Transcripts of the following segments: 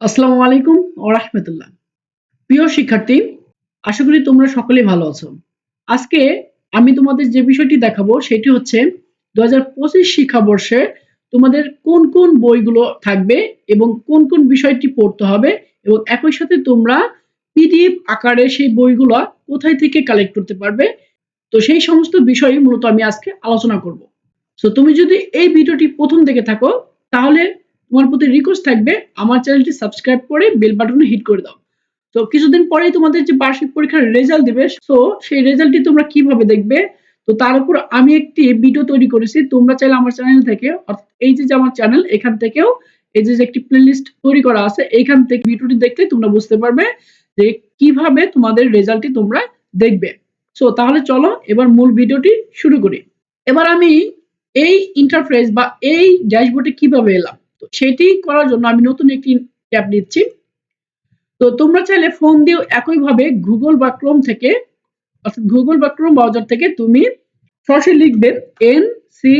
আসসালামু আলাইকুম ও রাহমাতুল্লাহ। প্রিয় শিক্ষার্থী, আশা করি তোমরা সকলেই ভালো আছো। আজকে আমি তোমাদের যে বিষয়টি দেখাবো সেটি হচ্ছে দু হাজার পঁচিশ শিক্ষাবর্ষে তোমাদের কোন কোন বইগুলো থাকবে এবং কোন কোন বিষয়টি পড়তে হবে এবং একই সাথে তোমরা পিডিএফ আকারে সেই বইগুলো কোথায় থেকে কালেক্ট করতে পারবে। তো সেই সমস্ত বিষয় মূলত আমি আজকে আলোচনা করব। সো তুমি যদি এই ভিডিওটি প্রথম দেখে থাকো, তাহলে তোমার প্রতি রিকোয়েস্ট থাকবে, আমার চ্যানেলটি সাবস্ক্রাইব করে বেল বাটনে হিট করে দাও। তো কিছুদিন পরেই তোমাদের যে বার্ষিক পরীক্ষার রেজাল্ট দিবে সো সেই রেজাল্টটি তোমরা কীভাবে দেখবে? তো তার উপর আমি একটি ভিডিও তৈরি করেছি, তোমরা চাইলে আমার চ্যানেল থেকে, অর্থাৎ এই যে আমার চ্যানেল এখান থেকেও এই যে একটি প্লেলিস্ট তৈরি করা আছে এইখান থেকে ভিডিওটি দেখলে তোমরা বুঝতে পারবে যে কীভাবে তোমাদের রেজাল্টটি তোমরা দেখবে। সো তাহলে চলো, এবার মূল ভিডিওটি শুরু করি। এবার আমি এই ইন্টারফেস বা এই ড্যাশবোর্ডে কীভাবে এলাম? তো সেটি করার জন্য আমি নতুন একটি ট্যাব নিচ্ছি। তো তোমরা চাইলে ফোন দিয়েও একইভাবে গুগল বা ক্রোম থেকে, অর্থাৎ গুগল বা ক্রোম ব্রাউজার থেকে তুমি সরাসরি লিখবে এন সি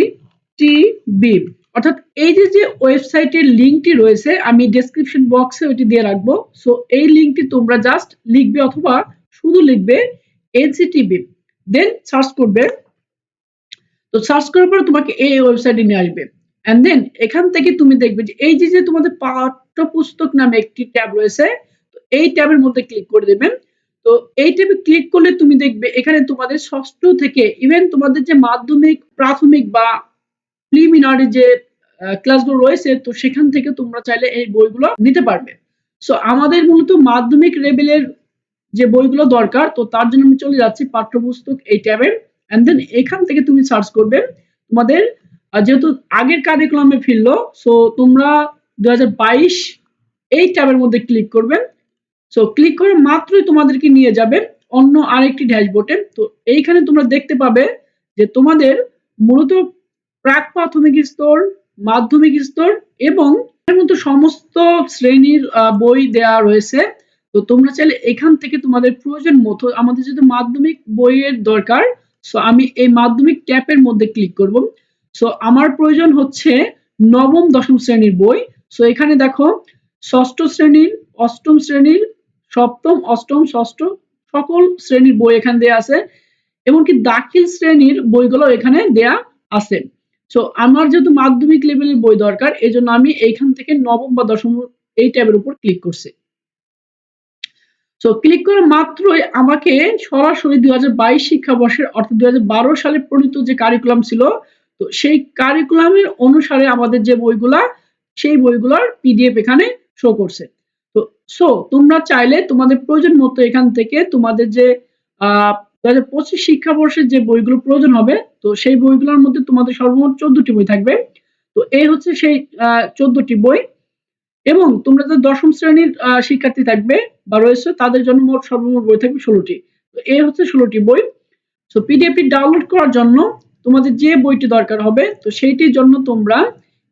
টি বি অর্থাৎ এই যে যে ওয়েবসাইটের লিঙ্কটি রয়েছে, আমি ডেসক্রিপশন বক্সে ওইটি দিয়ে রাখব। সো এই লিঙ্কটি তোমরা জাস্ট লিখবে অথবা শুধু লিখবে এনসিটিবি দেন সার্চ করবে। তো সার্চ করার পরে তোমাকে এই ওয়েবসাইটে নিয়ে আসবে। এন্ড দেন এখান থেকে তুমি দেখবে যে এই যে যে তোমাদের পাঠ্যপুস্তক নামে একটি ট্যাব রয়েছে এই ট্যাবের মধ্যে ক্লিক করে দেবেন। তো এই ট্যাবে ক্লিক করলে তুমি দেখবে এখানে তোমাদের ষষ্ঠ থেকে ইভেন তোমাদের যে মাধ্যমিক, প্রাথমিক বা প্রিলিমিনারি যে ক্লাসগুলো রয়েছে, তো সেখান থেকে তোমরা চাইলে এই বইগুলো নিতে পারবে। সো আমাদের মূলত মাধ্যমিক লেভেলের যে বইগুলো দরকার, তো তার জন্য আমি চলে যাচ্ছি পাঠ্যপুস্তক এই ট্যাবে অ্যান্ড দেন এখান থেকে তুমি সার্চ করবে তোমাদের যেহেতু আগের কারিকুলামে ফিরলো সো তোমরা দুই হাজার বাইশ এই ট্যাবের মধ্যে ক্লিক করবে। সো ক্লিক করে মাত্রই তোমাদেরকে নিয়ে যাবে অন্য আরেকটি ড্যাশবোর্ডে তো এইখানে তোমরা দেখতে পাবে যে তোমাদের মূলত প্রাক প্রাথমিক স্তর, মাধ্যমিক স্তর এবং এর মতো সমস্ত শ্রেণির বই দেয়া রয়েছে। তো তোমরা চাইলে এখান থেকে তোমাদের প্রয়োজন মতো, আমাদের যদি মাধ্যমিক বইয়ের দরকার সো আমি এই মাধ্যমিক ট্যাপের মধ্যে ক্লিক করব। সো আমার প্রয়োজন হচ্ছে নবম, দশম শ্রেণির বই। সো এখানে দেখো, ষষ্ঠ শ্রেণির অষ্টম শ্রেণির সপ্তম, অষ্টম, ষষ্ঠ, সকল শ্রেণির বই এখানে দেয়া আছে। এমনকি দাখিল শ্রেণির বইগুলো এখানে দেয়া আছে। সো আমার যেহেতু মাধ্যমিক লেভেলের বই দরকার এই জন্য আমি এইখান থেকে নবম বা দশম এই ট্যাবের উপর ক্লিক করছি। সো ক্লিক করে মাত্রই আমাকে সরাসরি দুই হাজার বাইশ শিক্ষাবর্ষের, অর্থাৎ দুই হাজার বারো সালে প্রণীত যে কারিকুলাম ছিল তো সেই কারিকুলামের অনুসারে আমাদের যে বইগুলা, সেই বইগুলোর পিডিএফ এখানে শো করছে। তো সো তোমরা চাইলে তোমাদের প্রয়োজন মতো এখান থেকে তোমাদের যে দু হাজার পঁচিশ শিক্ষাবর্ষের যে বইগুলো প্রয়োজন হবে, তো সেই বইগুলোর মধ্যে তোমাদের সর্বমোট চোদ্দটি বই থাকবে। তো এই হচ্ছে সেই চোদ্দটি বই। এবং তোমরা যে দশম শ্রেণির শিক্ষার্থী থাকবে বা রয়েছে, তাদের জন্য মোট সর্বমোট বই থাকবে ষোলোটি। তো এই হচ্ছে ষোলোটি বই। তো পিডিএফটি ডাউনলোড করার জন্য তোমাদের যে বইটি দরকার হবে, তো সেইটির জন্য তোমরা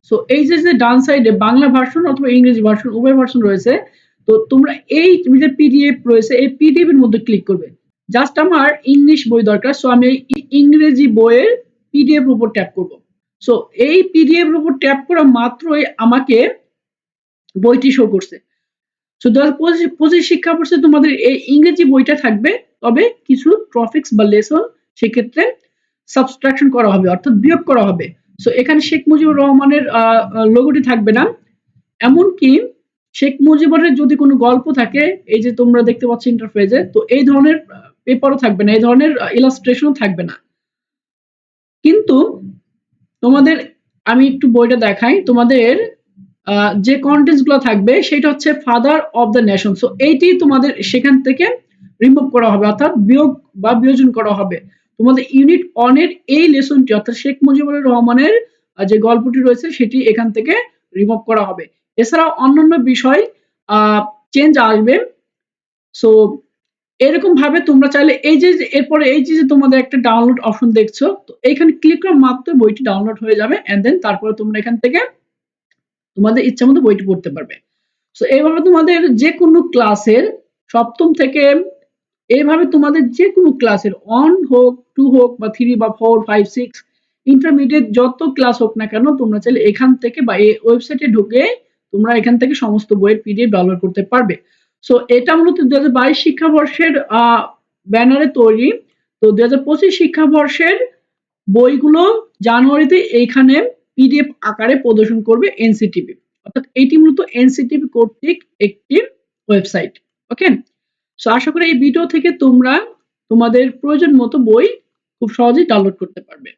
সো এই যে ডান সাইডে বাংলা ভার্সন অথবা ইংরেজি ভার্সন উভয় ভার্সন রয়েছে, তো তোমরা এই যে পিডিএফ রয়েছে, এই পিডিএফ এর মধ্যে ক্লিক করবে। জাস্ট আমার ইংলিশ বই দরকার সো আমি ইংরেজি বইয়ের পিডিএফ এর উপর ট্যাপ করব। সো এই পিডিএফ এর উপর ট্যাপ করা মাত্রই আমাকে বইটি শো করছে। সো দু হাজার পঁচিশ শিক্ষাবর্ষে তোমাদের এই ইংরেজি বইটা থাকবে, তবে কিছু ট্রফিক্স বা লেসন সেক্ষেত্রে সাবস্ট্রাকশন করা হবে, অর্থাৎ বিয়োগ করা হবে। সো এখানে শেখ মুজিবুর রহমানের লোগোটি থাকবে না। এমনকি শেখ মুজিবুরের যদি কোনো গল্প থাকে, এই যে তোমরা দেখতে পাচ্ছ ইন্টারফেজে তো এই ধরনের পেপারও থাকবে না, এই ধরনের ইলাস্ট্রেশনও থাকবে না। কিন্তু তোমাদের, আমি একটু বইটা দেখাই, তোমাদের যে কন্টেন্টসগুলো থাকবে, সেটা হচ্ছে father of the nation so eighty তোমাদের সেখান থেকে রিমুভ করা হবে, অর্থাৎ বিয়োগ বা বিয়োজন করা হবে। তোমাদের ইউনিট অনের এই লেসনটি অর্থাৎ শেখ মুজিবুর রহমানের যে গল্পটি রয়েছে, সেটি এখান থেকে রিমুভ করা হবে। এছাড়াও অন্যান্য বিষয় চেঞ্জ আসবে। সো এরকম ভাবে তোমরা চাইলে এই যে, এরপরে এই যে তোমাদের একটা ডাউনলোড অপশন দেখছ, তো এইখানে ক্লিক করা মাত্র বইটি ডাউনলোড হয়ে যাবে এন্ড দেন তারপরে তোমরা এখান থেকে তোমাদের ইচ্ছা মতো বইটি পড়তে পারবে। সো এইভাবে তোমাদের যে কোনো ক্লাসের সপ্তম থেকে এইভাবে তোমাদের যে কোনো ক্লাসের ওয়ান হোক টু হোক বা থ্রি বা ফোর ফাইভ সিক্স ইন্টারমিডিয়েট যত ক্লাস হোক না কেন, তোমরা চাইলে এখান থেকে বা এই ওয়েবসাইটে ঢুকে তোমরা এখান থেকে সমস্ত বইয়ের পিডিএফ ডাউনলোড করতে পারবে। সো এটা মূলত দু হাজার বাইশ শিক্ষাবর্ষের ব্যানারে তৈরি। তো দু হাজার পঁচিশ শিক্ষাবর্ষের বইগুলো জানুয়ারিতে এইখানে পিডিএফ আকারে প্রদর্শন করবে এনসিটিভি অর্থাৎ এটি মূলত এনসিটিভি কর্তৃক একটি ওয়েবসাইট ওকে সো আশা করি এই ভিডিও থেকে তোমরা তোমাদের প্রয়োজন মতো বই খুব সহজেই ডাউনলোড করতে পারবে।